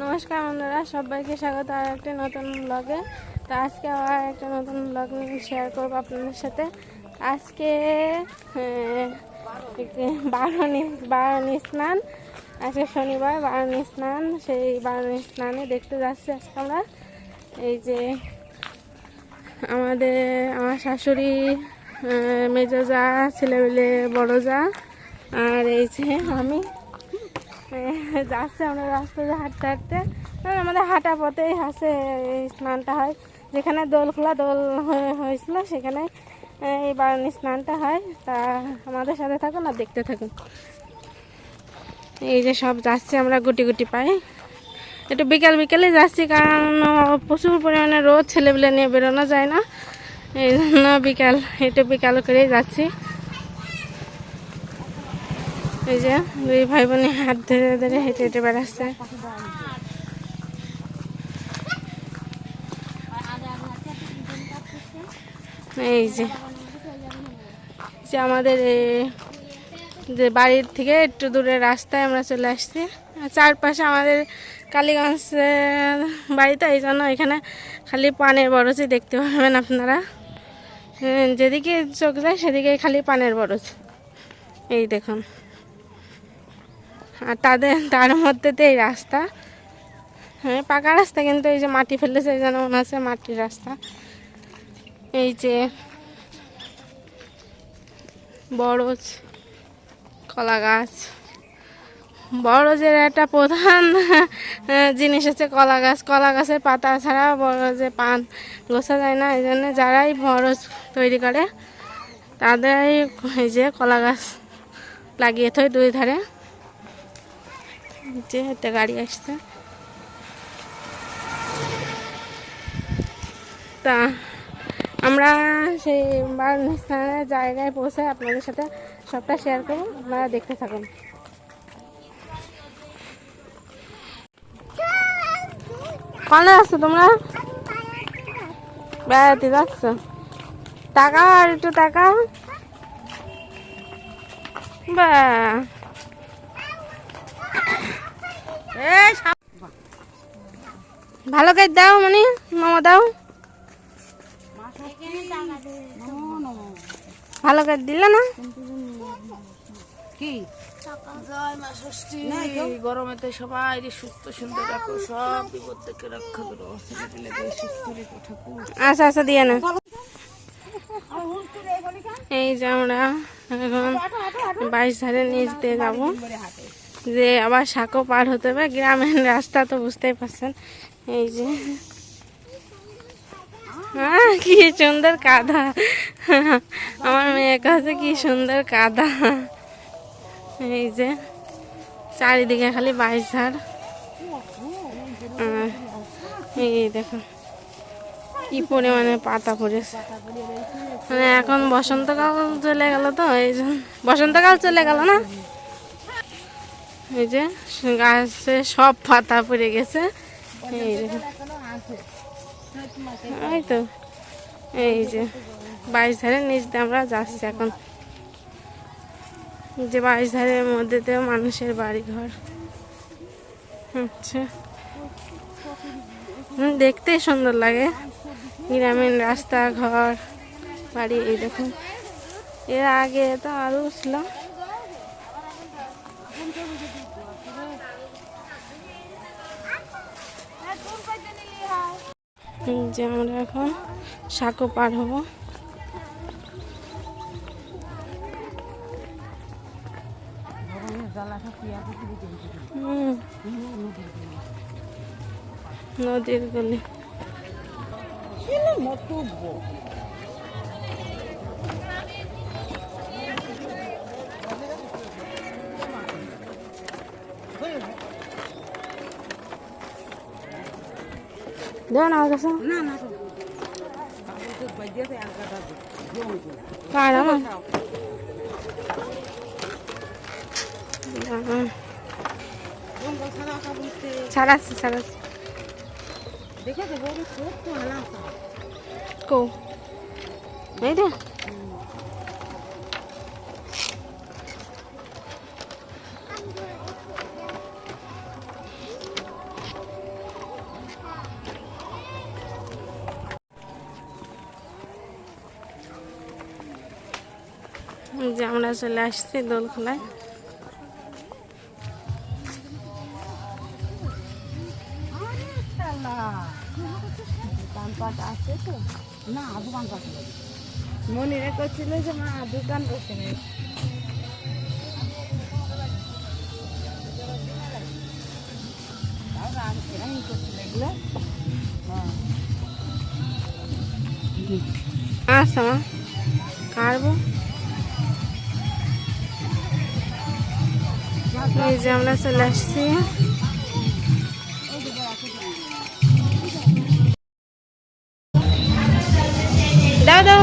নমস্কার বন্ধুরা, সবাইকে স্বাগত আর একটা নতুন ব্লগে তো আজকে আবার একটা নতুন ব্লগ শেয়ার করব আপনাদের সাথে। আজকে বারণী বারণী স্নান। আজকে শনিবার বারণী স্নান। সেই বারণী স্নানে দেখতে যাচ্ছি আজকে আমরা এই যে, আমাদের, আমার শাশুড়ি মেজো যা, ছেলেবেলে বড় যা। আর এই যে আমি। যাচ্ছে আমরা রাস্তা হাঁটতে হাঁটতে আমাদের হাঁটা পথেই হাসে স্নানটা হয়। যেখানে দোল খোলা, দোল হয়ে- হয়েছিল, সেখানে এই স্নানটা হয়। তা আমাদের সাথে থাকুন আর দেখতে থাকুন। এই যে সব যাচ্ছে, আমরা গুটি গুটি পাই একটু বিকাল বিকালে যাচ্ছি, কারণ প্রচুর পরিমাণে রোদ ছেলেবেলে নিয়ে বেরোনো যায় না। এই জন্য বিকাল, একটু বিকাল করেই যাচ্ছি। এই যে দুই ভাই বোনে হাত ধরে ধরে হেঁটে হেঁটে বেড়াচ্ছে। এই যে যে আমাদের যে বাড়ির থেকে একটু দূরে রাস্তায় আমরা চলে আসছি। চারপাশে আমাদের কালীগঞ্জ বাড়িতে এই জন্য এখানে খালি পানের বরজই দেখতে পাবেন আপনারা। যেদিকে চোখ যায় সেদিকে খালি পানের বরজ। এই দেখুন। আর তাদের, তার মধ্যে তো এই রাস্তা। হ্যাঁ পাকা রাস্তা কিন্তু এই যে মাটি ফেলেছে যেন মনে হচ্ছে মাটির রাস্তা। এই যে বড়জ কলা গাছ। বড়জের একটা প্রধান জিনিস হচ্ছে কলা গাছ। কলা গাছের পাতা ছাড়া বড়জে পান গোছা যায় না। এই জন্য যারাই বরজ তৈরি করে, তাদেরই এই যে কলা গাছ লাগিয়ে থই দুই ধারে। যে একটা গাড়ি আসছে। তা আমরা সেই বারণ স্থানের জায়গায় পৌঁছে আপনাদের সাথে সবটা শেয়ার করব, আপনারা দেখতে থাকুন। কলে আছো তোমরা? বেড়াতে যাচ্ছ? টাকা আর একটু টাকা? বা ভালো করে দাও মানে মামা দাও। ভালো করে দিলে না? কি? গরমেতে সবাই সুস্থ সুন্দর রাখো সব বিপদ থেকে রক্ষা করো আচ্ছা আচ্ছা দিয়ে না। এই যে আমরা এখন বাইশ ধারে নিচ দিয়ে যাব। যে আবার সাঁকো পার হতে হবে গ্রামের রাস্তা তো বুঝতেই পারছেন। এই যে। হ্যাঁ কি সুন্দর কাদা। আমার মেয়ে কাছে কি সুন্দর কাদা। এই যে, চারিদিকে খালি বাইশ আর এই দেখো, কি পরিমাণে পাতা পড়েছে। মানে এখন বসন্তকাল চলে গেল তো, এই জন্য বসন্তকাল চলে গেল না? এই যে, গাছে সব পাতা পড়ে গেছে। এই তো। এই যে, বাইশ ধারের নিচ দিয়ে আমরা যাচ্ছি এখন। যে বাইশ ধারের মধ্যে দিয়ে মানুষের বাড়ি ঘর আচ্ছা দেখতে সুন্দর লাগে। গ্রামীণ রাস্তা ঘর বাড়ি, এই দেখুন। এর আগে তো আরও ছিল। যে আমরা এখন সাঁকো পার হব। নদীর গলি। দেও না আমার কাছে না না কার আমার ছাড়াচ্ছি ছাড়াচ্ছি তো হালা কো এই রে যে আমরা চলে আসছি দোল খেলায় মনিরে করছিল যে মা দোকান বসে নেই। আচ্ছা মা। কাটবো? এই যে আমরা চলে আসছি। দাও দাও।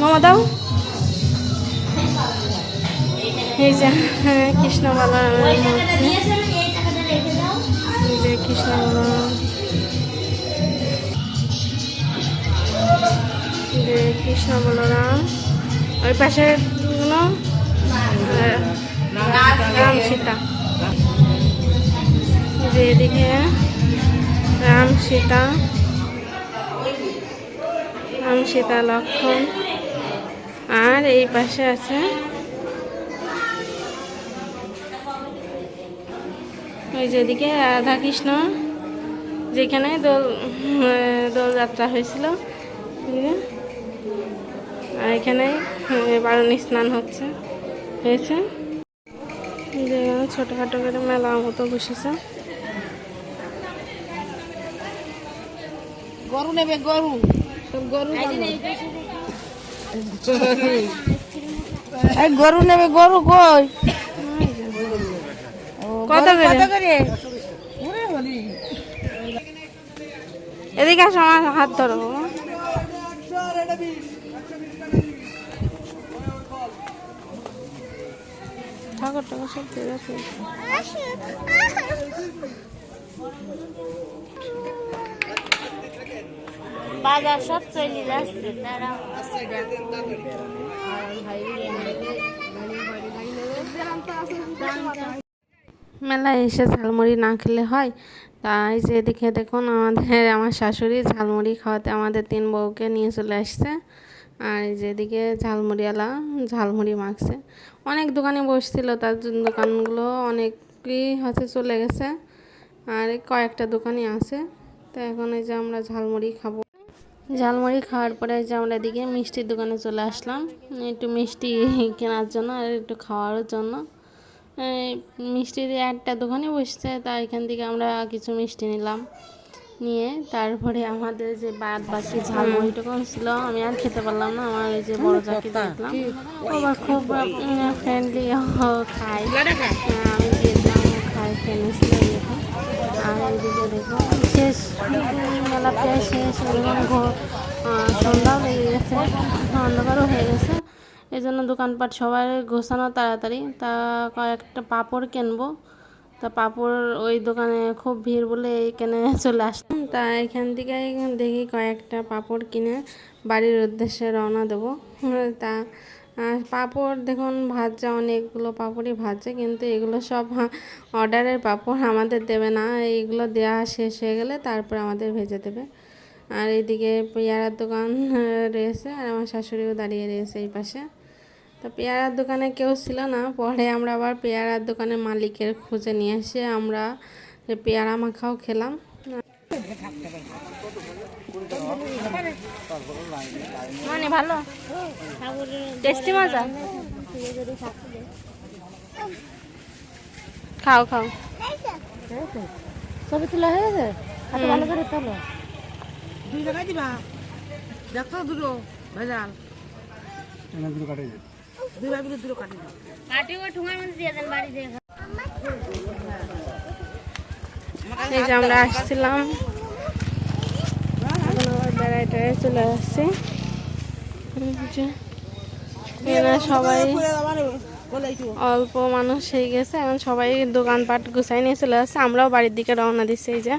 মামা দাও। এই যে হ্যাঁ, কৃষ্ণ যে কৃষ্ণ বলরাম কৃষ্ণ বলরাম ওই পাশে রাম সীতা। যে এদিকে রাম সীতা রাম সীতা লক্ষণ। আর এই পাশে আছে ওই যেদিকে রাধা কৃষ্ণ যেখানে দোল দোলযাত্রা হয়েছিল। আর এখানে বারুণী স্নান হচ্ছে। হয়েছে? যেখানে ছোটোখাটো করে মেলা মতো বসেছে। গরু নেবে গরু। সব গরু এই গরু নেবে গরু কই? কত করে? করে? এদিকে আসো আমার হাত ধরো। ঠাকুর টাকুর সব ঠিক আছে বাজার সব চলে যাচ্ছে তারা। মেলায় এসে ঝালমুড়ি না খেলে হয়? তাই যে এদিকে দেখুন আমাদের আমার শাশুড়ি ঝালমুড়ি খাওয়াতে আমাদের তিন বউকে নিয়ে চলে আসছে। আর এই যে ঝালমুড়িওয়ালা, ঝালমুড়ি মাখছে। অনেক দোকানে বসছিল, তার জন্য দোকানগুলো অনেকই হচ্ছে চলে গেছে। আর কয়েকটা দোকানই আছে। তো এখন এই যে আমরা ঝালমুড়ি খাব। ঝালমুড়ি খাওয়ার পরে যে আমরা এদিকে মিষ্টির দোকানে চলে আসলাম। একটু মিষ্টি কেনার জন্য আর একটু খাওয়ার জন্য। মিষ্টির একটা দোকানে বসছে, তা এখান থেকে আমরা কিছু মিষ্টি নিলাম। নিয়ে তারপরে আমাদের যে বাদ বাকি ঝালমুড়িটুকু ছিল আমি আর খেতে পারলাম না আমার ওই যে বড় যাকে দেখলাম। আবার খুব ফ্রেন্ডলি খাই আমি দিয়েছিলাম খাই এরকম আর এইদিকে দেখো শেষ মেলা প্রায় শেষ সন্ধ্যাও লেগে গেছে অন্ধকারও হয়ে গেছে। এই জন্য দোকানপাট সবাই গোছানো তাড়াতাড়ি। তা কয়েকটা পাপড় কিনবো তা পাপড় ওই দোকানে খুব ভিড় বলে এইখানে চলে আসলাম তা এখান থেকে দেখি কয়েকটা পাপড় কিনে বাড়ির উদ্দেশ্যে রওনা দেবো। তা পাপড় দেখুন, ভাজা অনেকগুলো পাপড়ই ভাজছে কিন্তু এগুলো সব অর্ডারের পাপড় আমাদের দেবে না। এইগুলো দেওয়া শেষ হয়ে গেলে তারপর আমাদের ভেজে দেবে। আর এইদিকে পেয়ারার দোকান রয়েছে, আর আমার শাশুড়িও দাঁড়িয়ে রয়েছে এই পাশে। তো পেয়ারার দোকানে কেউ ছিল না। পরে আমরা আবার পেয়ারার দোকানের মালিকের খুঁজে নিয়ে এসে আমরা যে পেয়ারা মাখাও খেলাম। মানে ভালো? টেস্টি মজা? খাও খাও। ছবি তোলা হয়ে গেছে? ভালো করে তোলো। দুই টাকা দিবা। দেখো দুটো ভেজাল। দুই ভাই মিলে দুটো কাটি দাও ও ঠুঙার মধ্যে দিয়ে দেন বাড়ি দিয়ে এই যে আমরা আসছিলাম। চলে আসছি। সবাই অল্প মানুষ হয়ে গেছে এখন সবাই দোকানপাট গুছাই নিয়ে চলে আসছে। আমরাও বাড়ির দিকে রওনা দিচ্ছি এই যে।